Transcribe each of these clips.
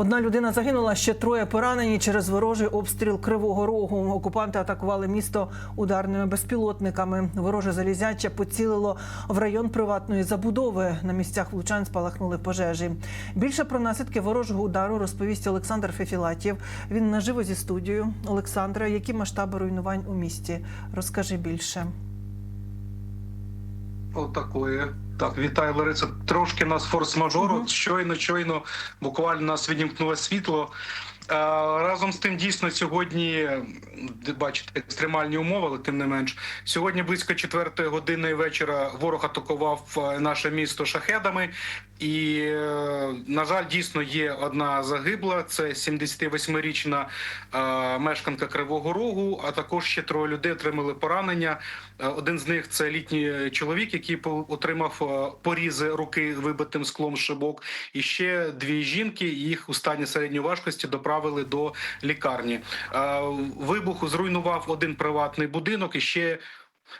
Одна людина загинула, ще троє поранені через ворожий обстріл Кривого Рогу. Окупанти атакували місто ударними безпілотниками. Вороже залізяче поцілило в район приватної забудови. На місцях влучань спалахнули пожежі. Більше про наслідки ворожого удару розповість Олександр Фефілатєв. Він наживо зі студією. Олександра, які масштаби руйнувань у місті? Розкажи більше. Отакої. Так, вітаю, Лариса. Трошки нас форс-мажору. Щойно, щойно буквально нас відімкнуло світло. Разом з тим, дійсно, сьогодні бачите екстремальні умови, але тим не менш, сьогодні близько четвертої години вечора ворог атакував е, наше місто шахедами. І, е, на жаль, дійсно є одна загибла. Це 78-річна е, мешканка Кривого Рогу. А також ще троє людей отримали поранення. Один з них це літній чоловік, який отримав порізи руки вибитим склом шибок. І ще дві жінки. Їх у стані середньої важкості доправили до лікарні. Е, Вибух зруйнував один приватний будинок і ще.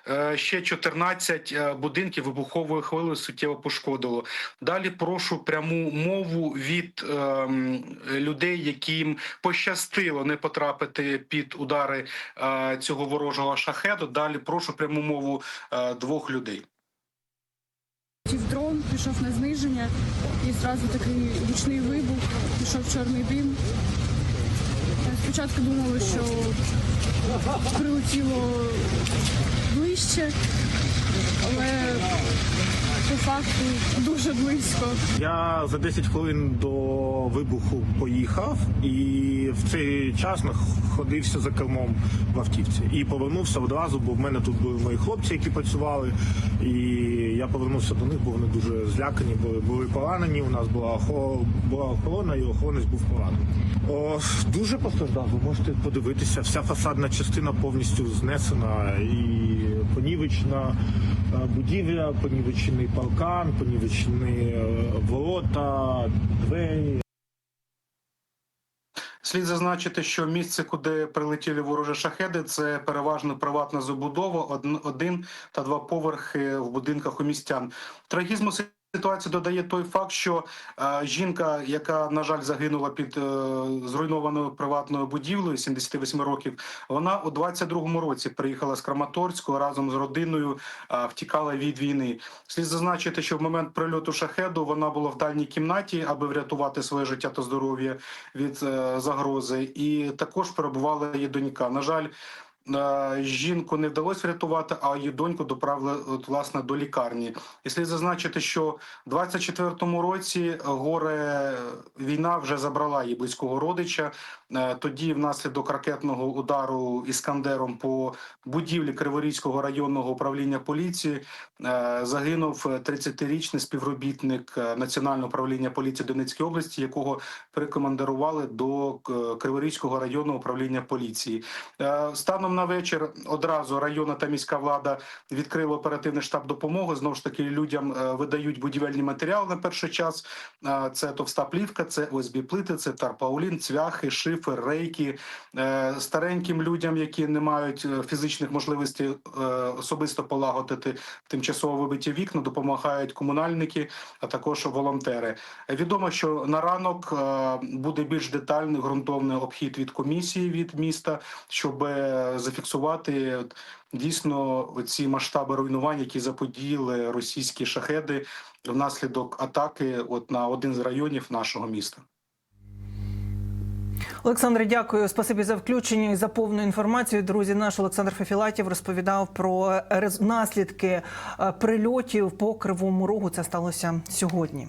е, Ще 14 е, будинків вибуховою хвилею суттєво пошкодило. Далі прошу пряму мову від ем, людей, яким пощастило не потрапити під удари е, цього ворожого шахеду. Далі прошу пряму мову е, двох людей. Дрон, пішов на зниження і зразу такий гучний вибух, пішов чорний дим. Спочатку думали, що прилетіло ближче, але по факту дуже близько. Я за 10 хвилин до вибуху поїхав і в цей час знаходився за кермом в автівці. І повернувся одразу, бо в мене тут були мої хлопці, які працювали. І я повернувся до них, бо вони дуже злякані, були, були поранені. У нас була, була охорона, і охоронець був поранений. О, дуже постраждав. Ви можете подивитися, вся фасадна частина повністю знесена і понівечна е, будівля, понівечений паркан, понівечені е, ворота, двері. Слід зазначити, що місце, куди прилетіли ворожі шахеди, це переважно приватна забудова, один- та два поверхи в будинках у містян. Трагізму ситуації додає той факт, що е, жінка, яка на жаль загинула під е, зруйнованою приватною будівлею 78 років, вона у 22-му році приїхала з Краматорську разом з родиною, е, втікала від війни. Слід зазначити, що в момент прильоту шахеду вона була в дальній кімнаті, аби врятувати своє життя та здоров'я від е, загрози, і також перебувала її донька. На жаль. Е, Жінку не вдалося врятувати, а її доньку доправили от, власне до лікарні. І слід зазначити, що в 24-му році горе війна вже забрала її близького родича. Е, Тоді, внаслідок ракетного удару іскандером по будівлі Криворізького районного управління поліції, е, загинув 30-річний співробітник Національного управління поліції Донецької області, якого прикомандирували до Криворізького районного управління поліції. Станом на вечір одразу районна та міська влада відкрила оперативний штаб допомоги. Знову ж таки, людям е, видають будівельні матеріали на перший час. Е, Це товста плівка, це ОСБ плити, це тарпаулін, цвяхи, шифер, рейки. Е, Стареньким людям, які не мають фізичних можливостей особисто полагодити тимчасово вибиті вікна, допомагають комунальники, а також волонтери. Відомо, що на ранок буде більш детальний ґрунтовний обхід від комісії від міста, щоб е, зафіксувати дійсно ці масштаби руйнувань, які заподіяли російські шахеди внаслідок атаки от на один з районів нашого міста. Олександре, дякую. Спасибі за включення і за повну інформацію. Друзі, наш Олександр Фефілатів розповідав про рез- наслідки е, прильотів по кривому рогу. Це сталося сьогодні.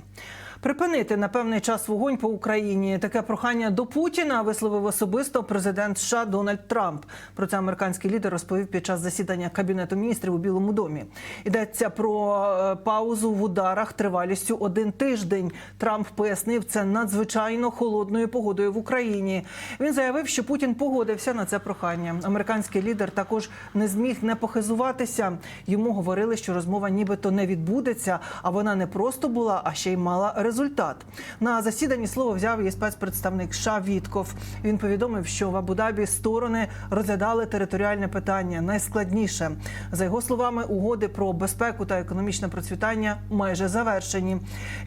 Припинити на певний час вогонь по Україні. Таке прохання до Путіна висловив особисто президент США Дональд Трамп. Про це американський лідер розповів під час засідання кабінету міністрів у Білому домі. Йдеться про е, паузу в ударах тривалістю один тиждень. Трамп пояснив це надзвичайно холодною погодою в Україні. Він заявив, що Путін погодився на це прохання. Американський лідер також не зміг не похизуватися. Йому говорили, що розмова нібито не відбудеться, а вона не просто була, а ще й мала результат. Результат. На засіданні слово взяв і спецпредставник США Вітков. Він повідомив, що в Абу-Дабі сторони розглядали територіальне питання найскладніше. За його словами, угоди про безпеку та економічне процвітання майже завершені.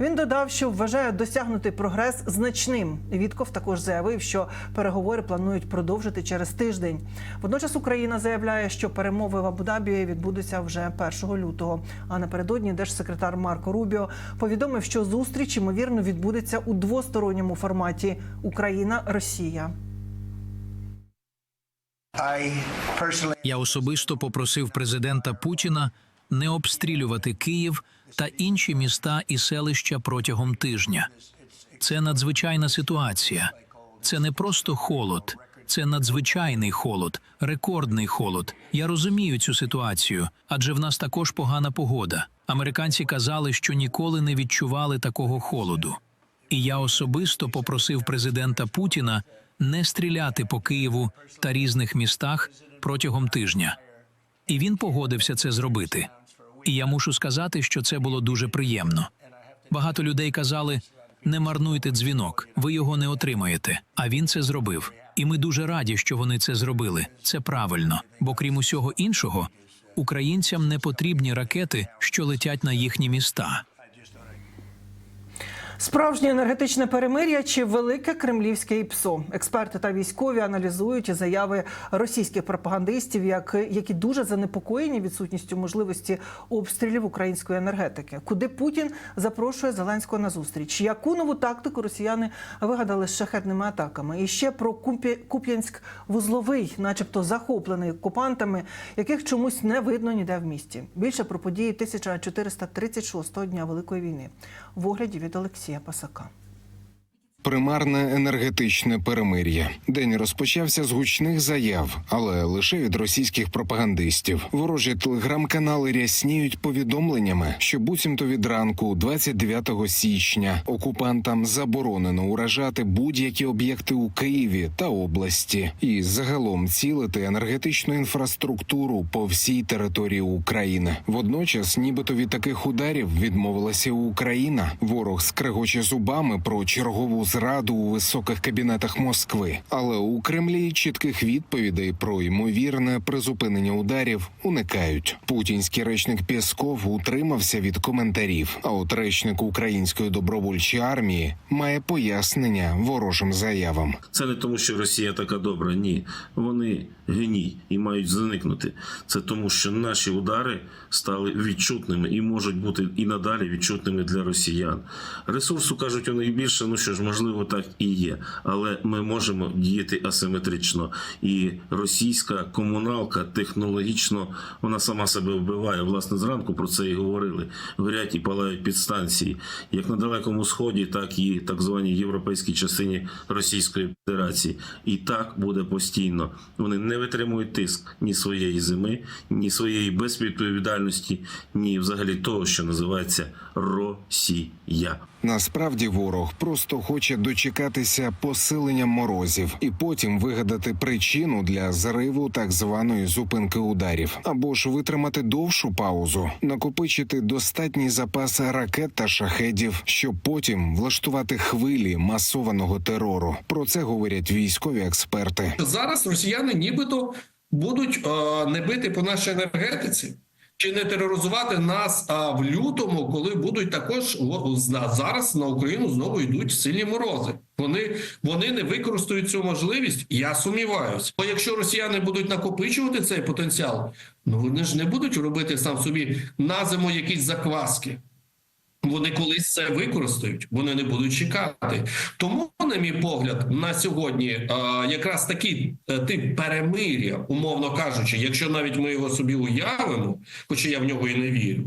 Він додав, що вважає досягнутий прогрес значним. Вітков також заявив, що переговори планують продовжити через тиждень. Водночас Україна заявляє, що перемови в Абу-Дабі відбудуться вже 1 лютого. А напередодні держсекретар Марко Рубіо повідомив, що зустріч ймовірно відбудеться у двосторонньому форматі Україна-Росія. I Я особисто попросив президента Путіна не обстрілювати Київ та інші міста і селища протягом тижня. Це надзвичайна ситуація. Це не просто холод, це надзвичайний холод, рекордний холод. Я розумію цю ситуацію, адже в нас також погана погода. Американці казали, що ніколи не відчували такого холоду. І я особисто попросив президента Путіна не стріляти по Києву та різних містах протягом тижня. І він погодився це зробити. І я мушу сказати, що це було дуже приємно. Багато людей казали: не марнуйте дзвінок, ви його не отримаєте. А він це зробив. І ми дуже раді, що вони це зробили. Це правильно. Бо крім усього іншого, українцям не потрібні ракети, що летять на їхні міста. Справжнє енергетичне перемир'я чи велике кремлівське ІПСО? Експерти та військові аналізують заяви російських пропагандистів, як, які дуже занепокоєні відсутністю можливості обстрілів української енергетики. Куди Путін запрошує Зеленського на зустріч? Яку нову тактику росіяни вигадали з шахетними атаками? І ще про Куп'янськ вузловий, начебто захоплений окупантами, яких чомусь не видно ніде в місті. Більше про події 1436-го дня Великої війни в огляді від Олексія Пасака. Примарне енергетичне перемир'я. День розпочався з гучних заяв, але лише від російських пропагандистів. Ворожі телеграм-канали рясніють повідомленнями, що буцімто від ранку, 29 січня, окупантам заборонено уражати будь-які об'єкти у Києві та області і загалом цілити енергетичну інфраструктуру по всій території України. Водночас, нібито від таких ударів відмовилася Україна. Ворог скрегоче зубами про чергову зраду у високих кабінетах Москви. Але у Кремлі чітких відповідей про ймовірне призупинення ударів уникають. Путінський речник Пєсков утримався від коментарів. А от речник української добровольчої армії має пояснення ворожим заявам. Це не тому, що Росія така добра. Ні, вони геній і мають зникнути. Це тому, що наші удари стали відчутними і можуть бути і надалі відчутними для росіян. Ресурсу кажуть у них більше. Ну що ж, можливо, так і є. Але ми можемо діяти асиметрично. І російська комуналка технологічно вона сама себе вбиває. Власне, зранку про це і говорили. Горять і палають підстанції, як на далекому сході, так і так званій європейській частині Російської Федерації. І так буде постійно. Вони не витримують тиск ні своєї зими, ні своєї безвідповідальності, ні взагалі того, що називається Росія. Насправді ворог просто хоче дочекатися посилення морозів і потім вигадати причину для зариву так званої зупинки ударів, або ж витримати довшу паузу, накопичити достатній запас ракет та шахедів, щоб потім влаштувати хвилі масованого терору. Про це говорять військові експерти. Зараз росіяни нібито будуть е, не бити по нашій енергетиці. Чи не тероризувати нас а в лютому, коли будуть також зараз на Україну знову йдуть сильні морози? Вони вони не використають цю можливість. Я сумніваюся. Бо якщо росіяни будуть накопичувати цей потенціал, ну вони ж не будуть робити сам собі на зиму якісь закваски. Вони колись це використають, вони не будуть чекати. Тому, на мій погляд, на сьогодні е, якраз такий е, тип перемир'я, умовно кажучи, якщо навіть ми його собі уявимо, хоча я в нього і не вірю,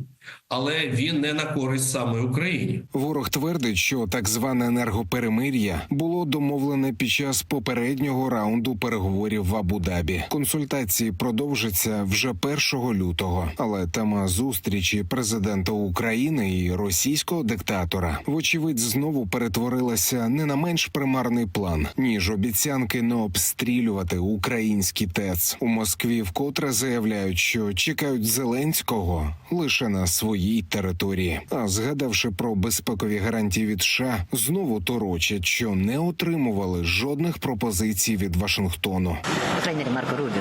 але він не на користь саме Україні. Ворог твердить, що так зване енергоперемир'я було домовлене під час попереднього раунду переговорів в Абу-Дабі. Консультації продовжаться вже 1 лютого, але тема зустрічі президента України і російського диктатора, вочевидь, знову перетворилася не на менш примарний план, ніж обіцянки не обстрілювати українські ТЕЦ у Москві. Вкотре заявляють, що чекають Зеленського лише на своїй території. А згадавши про безпекові гарантії від США, знову торочать, що не отримували жодних пропозицій від Вашингтону. Марко Рубио